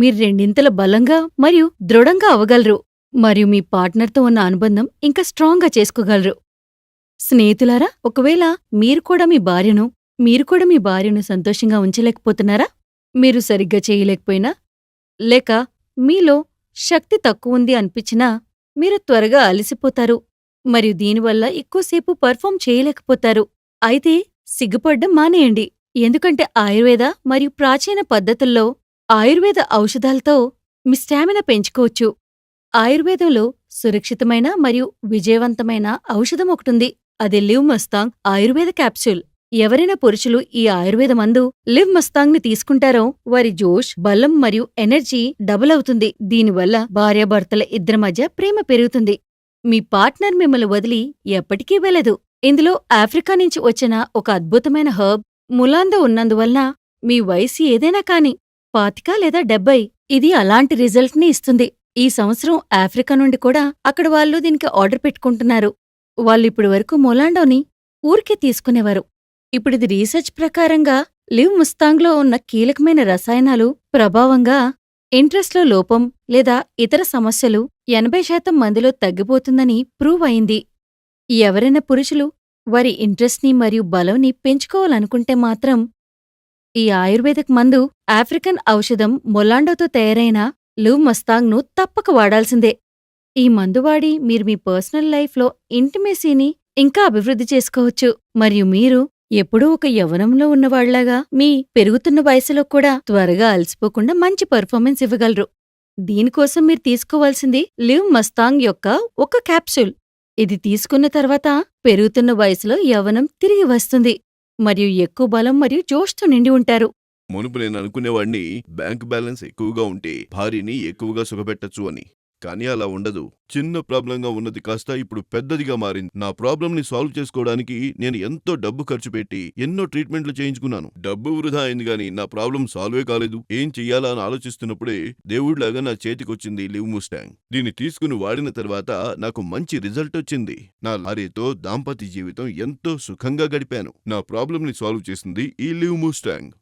మీరు రెండింతల బలంగా మరియు దృఢంగా అవగలరు మరియు మీ పార్ట్నర్తో ఉన్న అనుబంధం ఇంకా స్ట్రాంగ్గా చేసుకోగలరు. స్నేహితులారా ఒకవేళ మీరు కూడా మీ భార్యను మీరు కూడా మీ భార్యను సంతోషంగా ఉంచలేకపోతున్నారా? మీరు సరిగ్గా చేయలేకపోయినా లేక మీలో శక్తి తక్కువుంది అనిపించినా మీరు త్వరగా అలసిపోతారు. మరియు దీనివల్ల ఎక్కువసేపు పర్ఫామ్ చేయలేకపోతారు. అయితే సిగ్గుపడ్డం మానేయండి. ఎందుకంటే ఆయుర్వేద మరియు ప్రాచీన పద్ధతుల్లో ఆయుర్వేద ఔషధాలతో మీ స్టామినా పెంచుకోవచ్చు. ఆయుర్వేదంలో సురక్షితమైన మరియు విజయవంతమైన ఔషధం ఒకటుంది. అది లివ్ మస్తాంగ్ ఆయుర్వేద క్యాప్సూల్. ఎవరైనా పురుషులు ఈ ఆయుర్వేద మందు లివ్ మస్తాంగ్ని తీసుకుంటారో వారి జోష్ బలం మరియు ఎనర్జీ డబుల్ అవుతుంది. దీనివల్ల భార్యాభర్తల ఇద్దరి మధ్య ప్రేమ పెరుగుతుంది. మీ పార్ట్నర్ మిమ్మల్ని వదిలి ఎప్పటికీ వెళ్ళదు. ఇందులో ఆఫ్రికా నుంచి వచ్చిన ఒక అద్భుతమైన హర్బ్ ములాందో ఉన్నందువలన మీ వయసు ఏదైనా కాని పాతిక లేదా డెబ్బై ఇది అలాంటి రిజల్ట్ని ఇస్తుంది. ఈ సంవత్సరం ఆఫ్రికా నుండి కూడా అక్కడ వాళ్ళు దీనికి ఆర్డర్ పెట్టుకుంటున్నారు. వాళ్ళు ఇప్పటి వరకు మొలాండోని ఊరికే తీసుకునేవారు. ఇప్పుడిది రీసెర్చ్ ప్రకారంగా లివ్ ముస్తాంగ్లో ఉన్న కీలకమైన రసాయనాలు ప్రభావంగా ఇంట్రెస్ట్లో లోపం లేదా ఇతర సమస్యలు ఎనభై శాతం మందిలో తగ్గిపోతుందని ప్రూవ్ అయింది. ఎవరైనా పురుషులు వారి ఇంట్రెస్ట్ని మరియు బలంని పెంచుకోవాలనుకుంటే మాత్రం ఈ ఆయుర్వేదిక్ మందు ఆఫ్రికన్ ఔషధం మొలాండోతో తయారైన లివ్ మస్తాంగ్ను తప్పక వాడాల్సిందే. ఈ మందు వాడి మీరు మీ పర్సనల్ లైఫ్లో ఇంటిమేసీని ఇంకా అభివృద్ధి చేసుకోవచ్చు. మరియు మీరు ఎప్పుడూ ఒక యవ్వనంలో ఉన్నవాళ్ళాగా మీ పెరుగుతున్న వయసులో కూడా త్వరగా అలసిపోకుండా మంచి పర్ఫార్మెన్స్ ఇవ్వగలరు. దీనికోసం మీరు తీసుకోవాల్సింది లివ్ మస్తాంగ్ యొక్క ఒక క్యాప్సూల్. ఇది తీసుకున్న తర్వాత పెరుగుతున్న వయసులో యవ్వనం తిరిగి వస్తుంది. మరియు ఎక్కువ బలం మరియు జోష్తో నిండి ఉంటారు. మునుపు నేను అనుకునేవాణ్ణి బ్యాంక్ బ్యాలెన్స్ ఎక్కువగా ఉంటే భార్యని ఎక్కువగా సుఖపెట్టచ్చు అని. కానీ అలా ఉండదు. చిన్న ప్రాబ్లంగా ఉన్నది కాస్త ఇప్పుడు పెద్దదిగా మారింది. నా ప్రాబ్లంని సాల్వ్ చేసుకోవడానికి నేను ఎంతో డబ్బు ఖర్చు పెట్టి ఎన్నో ట్రీట్మెంట్లు చేయించుకున్నాను. డబ్బు వృధా అయింది గాని నా ప్రాబ్లం సాల్వే కాలేదు. ఏం చెయ్యాలా అని ఆలోచిస్తున్నప్పుడే దేవుడిలాగా నా చేతికొచ్చింది లివ్ ముస్టాంగ్ దీన్ని తీసుకుని వాడిన తర్వాత నాకు మంచి రిజల్ట్ వచ్చింది. నా లారీతో దాంపత్య జీవితం ఎంతో సుఖంగా గడిపాను. నా ప్రాబ్లంని సాల్వ్ చేసింది ఈ లివ్ ముస్టాంగ్